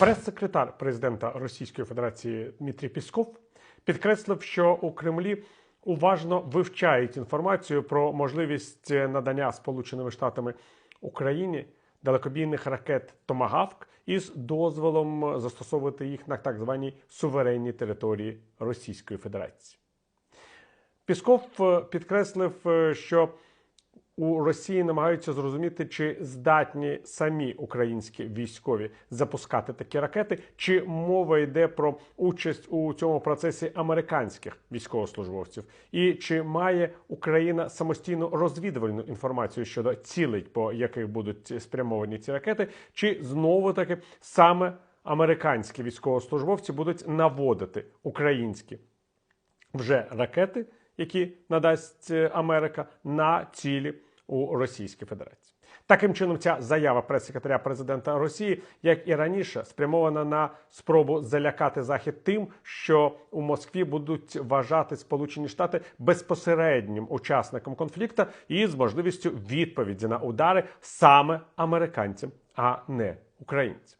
Прес-секретар президента Російської Федерації Дмитрій Пісков підкреслив, що у Кремлі уважно вивчають інформацію про можливість надання Сполученими Штатами Україні далекобійних ракет Томагавк із дозволом застосовувати їх на так званій суверенній території Російської Федерації. Пісков е, підкреслив, е, що у Росії намагаються зрозуміти, чи здатні самі українські військові запускати такі ракети, чи мова йде про участь у цьому процесі американських військовослужбовців, і чи має Україна самостійну розвідувальну інформацію щодо цілей, по яких будуть спрямовані ці ракети, чи знову таки саме американські військовослужбовці будуть наводити українські вже ракети, які надасть е, Америка на цілі у Російській Федерації. Таким чином, ця заява прес-секретаря президента Росії, як і раніше, спрямована на спробу залякати Захід тим, що у Москві будуть вважати Сполучені Штати безпосереднім учасником конфлікту і з можливістю відповіді на удари саме американцям, а не українцям.